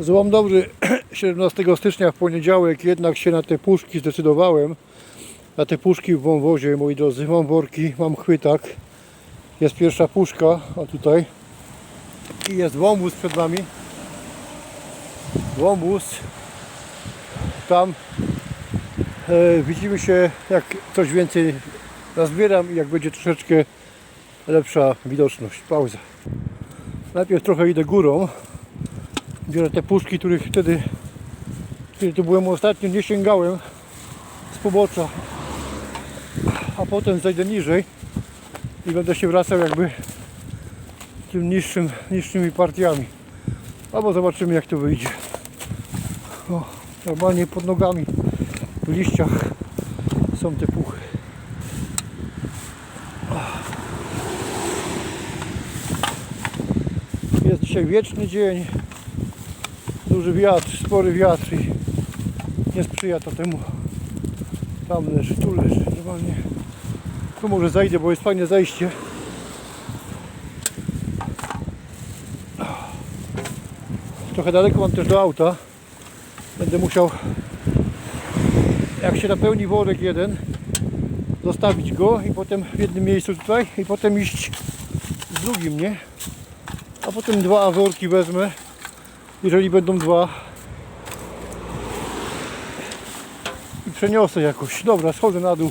Złom dobry 17 stycznia w poniedziałek jednak się na te puszki zdecydowałem. Na te puszki w wąwozie, moi drodzy. Mam worki, mam chwytak. Jest pierwsza puszka, a tutaj. I jest wąwóz przed nami. Wąwóz. Tam e, widzimy się, jak coś więcej nazbieram i jak będzie troszeczkę lepsza widoczność. Pauza. Najpierw trochę idę górą. Biorę te puszki, których wtedy, kiedy tu byłem ostatnio, nie sięgałem z pobocza. A potem zejdę niżej i będę się wracał jakby tym niższym, niższymi partiami. Albo zobaczymy jak to wyjdzie. O, normalnie pod nogami w liściach są te puchy. Jest dzisiaj wieczny dzień. Duży wiatr, spory wiatr i nie sprzyja to temu. Tam leży, tu leży, normalnie. Tu może zajdę, bo jest fajne zejście. Trochę daleko mam też do auta. Będę musiał, jak się napełni worek jeden, zostawić go i potem w jednym miejscu tutaj i potem iść z drugim, nie? A potem dwa worki wezmę, jeżeli będą dwa. I przeniosę jakoś. Dobra, schodzę na dół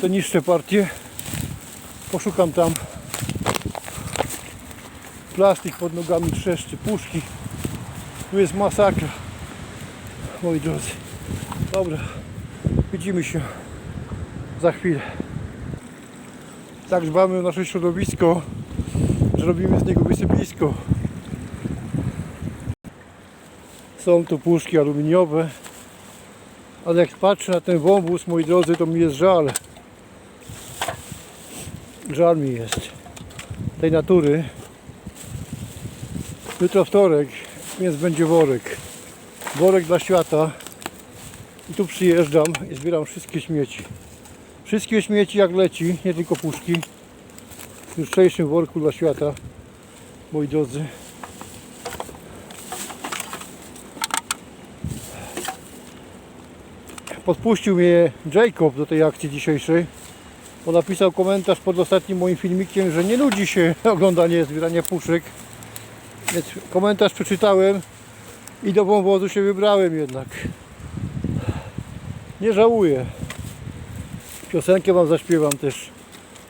te niższe partie. Poszukam tam. Plastik pod nogami trzeszczy, puszki. Tu jest masakra. Moi drodzy. Dobra, widzimy się za chwilę. Tak dbamy o nasze środowisko, że robimy z niego wysypisko. Są tu puszki aluminiowe, ale jak patrzę na ten wąwóz, moi drodzy, to mi jest żal. Żal mi jest tej natury. Jutro wtorek, więc będzie worek. Worek dla świata. I tu przyjeżdżam i zbieram wszystkie śmieci. Wszystkie śmieci jak leci, nie tylko puszki. W jutrzejszym worku dla świata, moi drodzy. Podpuścił mnie Jacob do tej akcji dzisiejszej, bo napisał komentarz pod ostatnim moim filmikiem, że nie nudzi się oglądanie zbierania puszek. Więc komentarz przeczytałem i do wąwozu się wybrałem jednak. Nie żałuję. Piosenkę wam zaśpiewam też,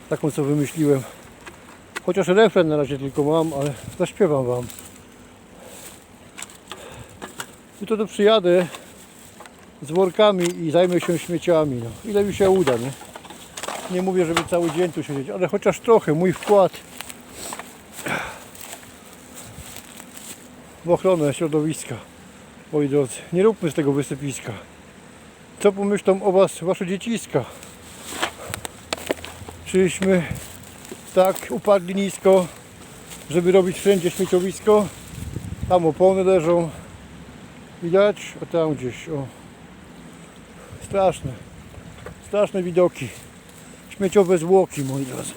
taką co wymyśliłem. Chociaż refren na razie tylko mam, ale zaśpiewam wam. Jutro to przyjadę z workami i zajmę się śmieciami. No. Ile mi się uda, nie? Nie mówię, żeby cały dzień tu siedzieć, ale chociaż trochę, mój wkład w ochronę środowiska. Moi drodzy, nie róbmy z tego wysypiska. Co pomyślą o Was Wasze dzieciska? Czyśmy tak upadli nisko, żeby robić wszędzie śmieciowisko. Tam opony leżą. Widać? A tam gdzieś. O. Straszne. Straszne widoki. Śmieciowe zwłoki, moi drodzy.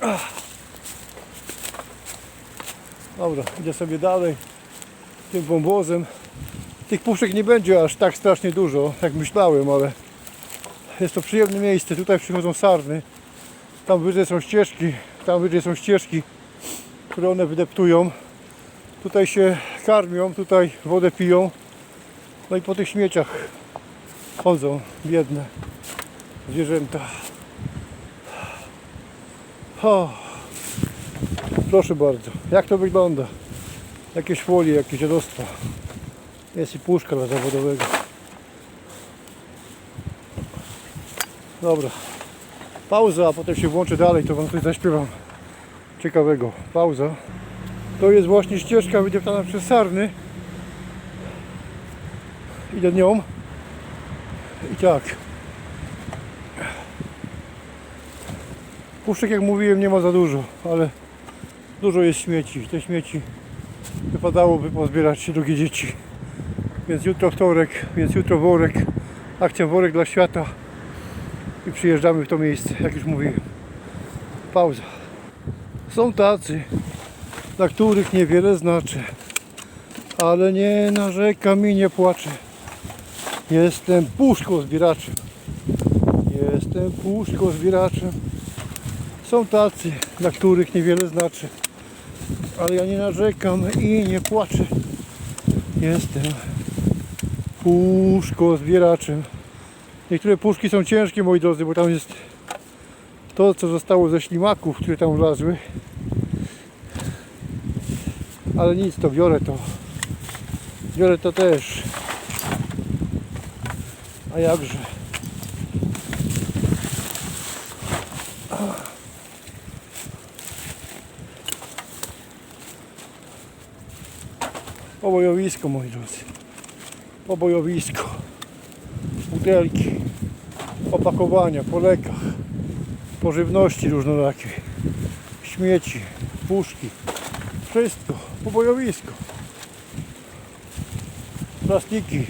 Ach. Dobra, idę sobie dalej tym wąwozem. Tych puszek nie będzie aż tak strasznie dużo, jak myślałem, ale jest to przyjemne miejsce. Tutaj przychodzą sarny. Tam wyżej są ścieżki, tam wyżej są ścieżki, które one wydeptują. Tutaj się karmią, tutaj wodę piją. No i po tych śmieciach chodzą biedne zwierzęta. O, proszę bardzo, jak to wygląda? Jakieś folie, jakieś dziadostwa. Jest i puszka dla zawodowego. Dobra. Pauza, a potem się włączę dalej, to wam coś zaśpiewam ciekawego. Pauza. To jest właśnie ścieżka wydeptana przez sarny. Idę nią. I tak. Puszczek jak mówiłem nie ma za dużo, ale dużo jest śmieci. Te śmieci wypadałoby pozbierać drugie dzieci. Więc jutro wtorek, więc jutro worek. Akcja worek dla świata. I przyjeżdżamy w to miejsce, jak już mówiłem. Pauza. Są tacy, dla których niewiele znaczy. Ale nie narzekam i nie płaczę. Jestem puszką zbieraczem. Jestem puszką zbieraczem. Są tacy, dla których niewiele znaczy. Ale ja nie narzekam i nie płaczę. Jestem puszką zbieraczem. Niektóre puszki są ciężkie, moi drodzy, bo tam jest to, co zostało ze ślimaków, które tam wlazły. Ale nic, to biorę to. Biorę to też. A jakże? Pobojowisko, moi drodzy. Pobojowisko. Butelki, opakowania po lekach, po żywności różnorakiej, śmieci, puszki, wszystko, pobojowisko. Plastiki,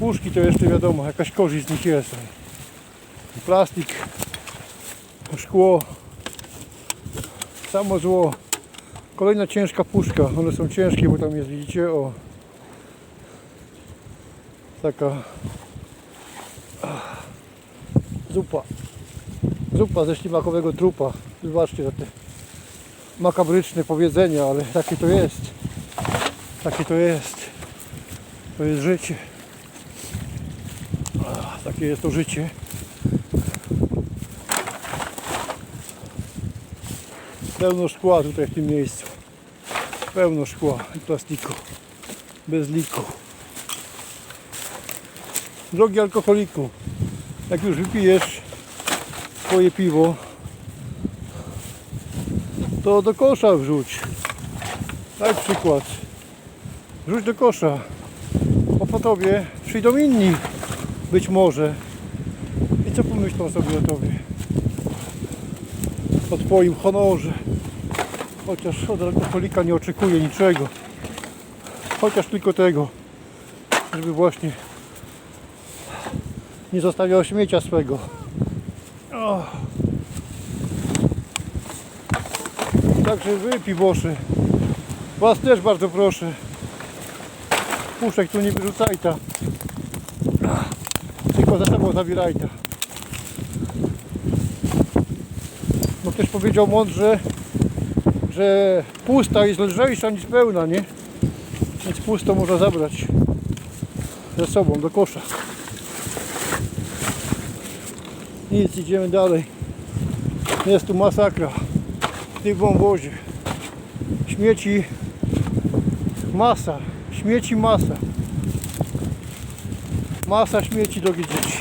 puszki to jeszcze wiadomo, jakaś korzyść z nich jest. Plastik, szkło, samo zło. Kolejna ciężka puszka, one są ciężkie, bo tam jest, widzicie, o taka ach, zupa. Zupa ze ślimakowego trupa. Wybaczcie za te makabryczne powiedzenia, ale takie to jest. Takie to jest. To jest życie. Takie jest to życie. Pełno szkła tutaj w tym miejscu. Pełno szkła i plastiku. Bez liku. Drogi alkoholiku, jak już wypijesz swoje piwo, to do kosza wrzuć. Daj przykład. Wrzuć do kosza. Bo po tobie przyjdą inni. Być może. I co pomyślą sobie o tobie? O twoim honorze. Chociaż od alkoholika nie oczekuję niczego. Chociaż tylko tego, żeby właśnie nie zostawiał śmiecia swego. O. Także wypij Boszy. Was też bardzo proszę. Puszek tu nie wyrzucaj ta. Tylko za sobą zabieraj ta. Bo ktoś powiedział mądrze, że pusta jest lżejsza niż pełna, nie? Więc pusto można zabrać ze sobą do kosza. Nic, idziemy dalej. Jest tu masakra w tym wąwozie. Śmieci masa. Śmieci masa. Masa śmieci, drogie dzieci.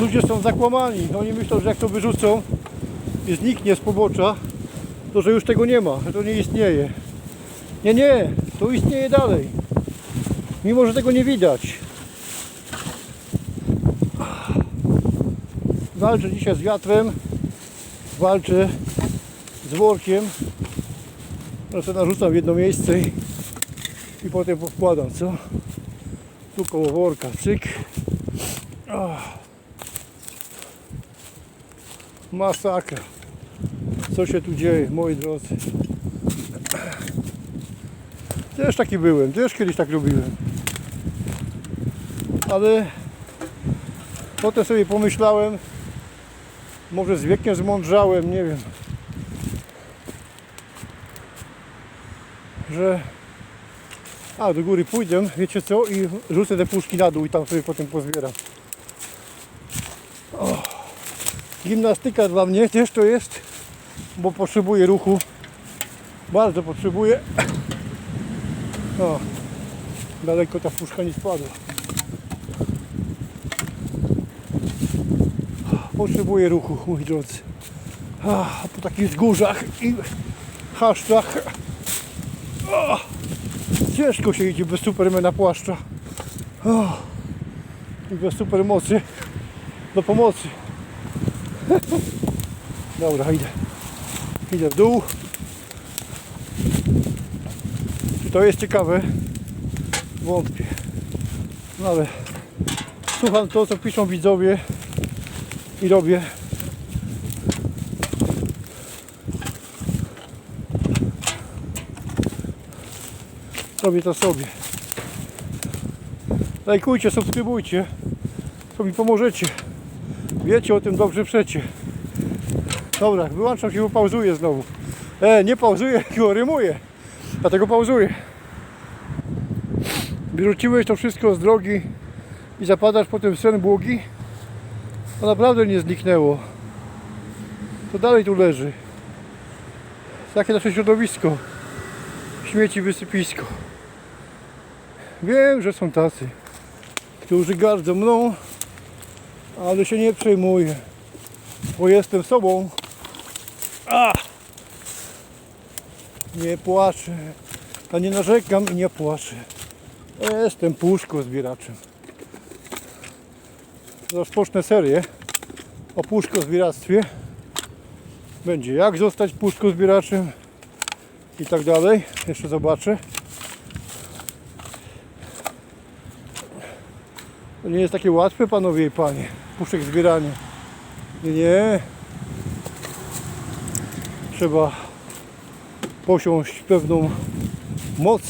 Ludzie są zakłamani. Oni myślą, że jak to wyrzucą i zniknie z pobocza, to że już tego nie ma, że to nie istnieje. Nie, nie, to istnieje dalej. Mimo, że tego nie widać. Walczę dzisiaj z wiatrem. Walczę z workiem. No narzucam w jedno miejsce i, potem powkładam, co? Tu koło worka, cyk. Ach. Masakra. Co się tu dzieje, moi drodzy? Też taki byłem, też kiedyś tak robiłem. Ale potem sobie pomyślałem, może z wiekiem zmądrzałem, nie wiem, że a do góry pójdę, wiecie co, i rzucę te puszki na dół i tam sobie potem pozbieram. O, gimnastyka dla mnie też to jest, bo potrzebuję ruchu, bardzo potrzebuję. O, daleko ta puszka nie spadła. Potrzebuję ruchu, moi drodzy. A po takich wzgórzach i chaszczach ciężko się idzie bez supermena płaszcza. O, I bez supermocy do pomocy. Dobra, idę. Idę w dół. Czy to jest ciekawe? Wątpię. No ale słucham to, co piszą widzowie i robię Robię to sobie. Lajkujcie, subskrybujcie. To mi pomożecie. Wiecie o tym dobrze przecie. Dobra, wyłączam się, bo pauzuję znowu. E, nie pauzuję, tylko rymuję. Dlatego pauzuję. Wyrzuciłeś to wszystko z drogi i zapadasz potem w sen błogi? To naprawdę nie zniknęło. To dalej tu leży. Takie nasze środowisko. Śmieci wysypisko. Wiem, że są tacy, którzy gardzą mną, ale się nie przejmuję, bo jestem sobą. A! Nie płaczę, a nie narzekam i nie płaczę. Jestem puszko zbieraczem. Rozpocznę serię o puszkozbieractwie. Będzie jak zostać puszkozbieraczem i tak dalej. Jeszcze zobaczę. To nie jest takie łatwe, panowie i panie. Puszek zbieranie. Nie, nie. Trzeba posiąść pewną moc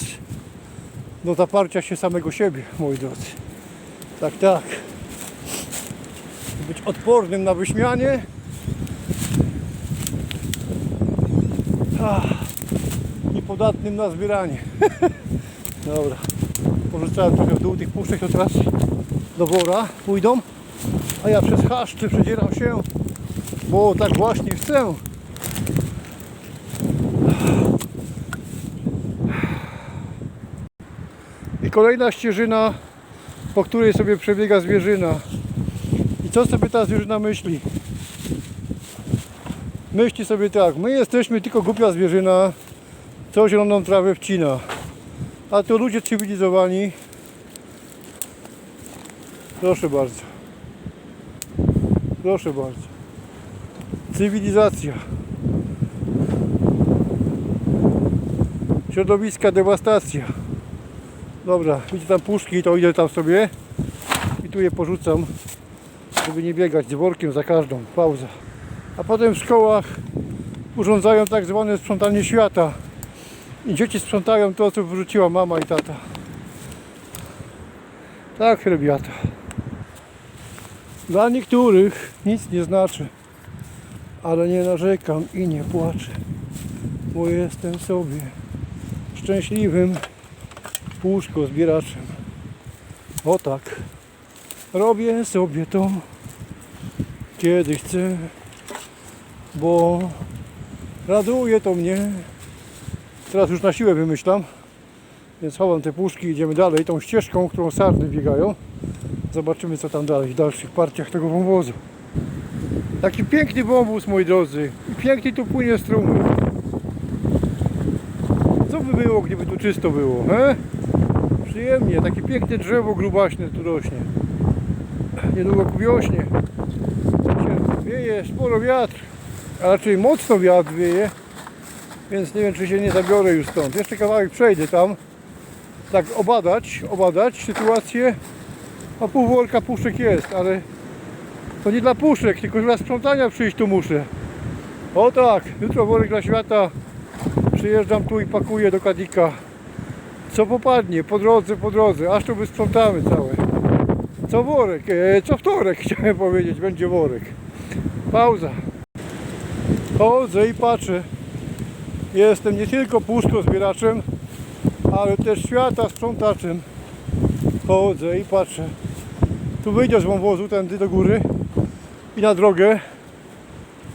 do zaparcia się samego siebie, moi drodzy. Tak, tak. Być odpornym na wyśmianie. Ach, I podatnym na zbieranie. Dobra. Porzucałem trochę w dół tych puszek, to teraz do wora pójdą. A ja przez chaszcze przedzieram się, bo tak właśnie chcę. I kolejna ścieżyna, po której sobie przebiega zwierzyna. I co sobie ta zwierzyna myśli? Myśli sobie tak, my jesteśmy tylko głupia zwierzyna, co zieloną trawę wcina. A to ludzie cywilizowani. Proszę bardzo. Proszę bardzo. Cywilizacja. Środowiska dewastacja. Dobra, widzę tam puszki, to idę tam sobie i tu je porzucam, żeby nie biegać z workiem za każdą. Pauza. A potem w szkołach urządzają tak zwane sprzątanie świata. I dzieci sprzątają to, co wyrzuciła mama i tata. Tak, hrebiata. Dla niektórych nic nie znaczy, ale nie narzekam i nie płaczę, bo jestem sobie szczęśliwym puszko zbieraczem. O tak, robię sobie to, kiedy chcę, bo raduje to mnie. Teraz już na siłę wymyślam, więc chowam te puszki, idziemy dalej tą ścieżką, którą sarny biegają. Zobaczymy co tam dalej w dalszych partiach tego wąwozu. Taki piękny wąwóz moi drodzy i pięknie tu płynie strumy. Co by było, gdyby tu czysto było, he? Przyjemnie, takie piękne drzewo grubaśne tu rośnie. Niedługo ku wiośnie. Się Wieje sporo wiatr, a raczej mocno wiatr wieje, więc nie wiem czy się nie zabiorę już stąd. Jeszcze kawałek przejdę tam, tak obadać, obadać sytuację. A pół worka puszek jest, ale to nie dla puszek, tylko dla sprzątania przyjść tu muszę. O tak, jutro worek dla świata. Przyjeżdżam tu i pakuję do kadika. Co popadnie, po drodze, po drodze, aż to wysprzątamy całe. Co worek, e, co wtorek chciałem powiedzieć, będzie worek. Pauza. Chodzę i patrzę. Jestem nie tylko puszko zbieraczem, ale też świata sprzątaczem. Chodzę i patrzę. Tu wyjdę z wąwozu tędy do góry i na drogę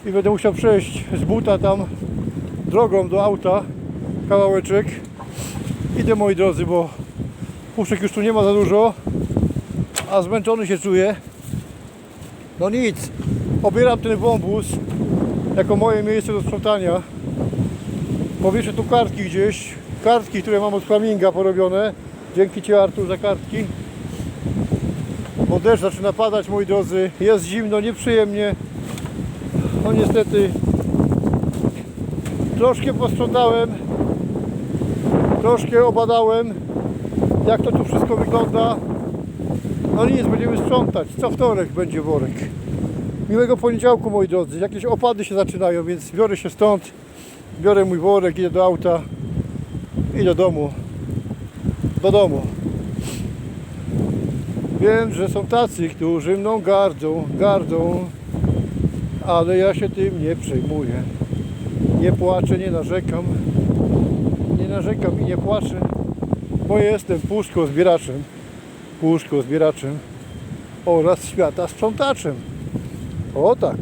i będę musiał przejść z buta tam drogą do auta kawałeczek. Idę moi drodzy, bo puszek już tu nie ma za dużo, a zmęczony się czuję. No nic, obieram ten wąwóz jako moje miejsce do sprzątania. Powieszę tu kartki gdzieś, kartki, które mam od Flaminga porobione. Dzięki Ci Artur za kartki. Bo deszcz zaczyna padać moi drodzy, jest zimno, nieprzyjemnie. No niestety troszkę posprzątałem, troszkę obadałem jak to tu wszystko wygląda. No nic, będziemy sprzątać. Co wtorek będzie worek. Miłego poniedziałku moi drodzy. Jakieś opady się zaczynają, więc biorę się stąd. Biorę mój worek, idę do auta i do domu. do domu. Wiem, że są tacy, którzy mną gardzą, gardzą, ale ja się tym nie przejmuję. Nie płaczę, nie narzekam, nie narzekam i nie płaczę, bo jestem puszką zbieraczem, puszką zbieraczem oraz świata sprzątaczem. O tak.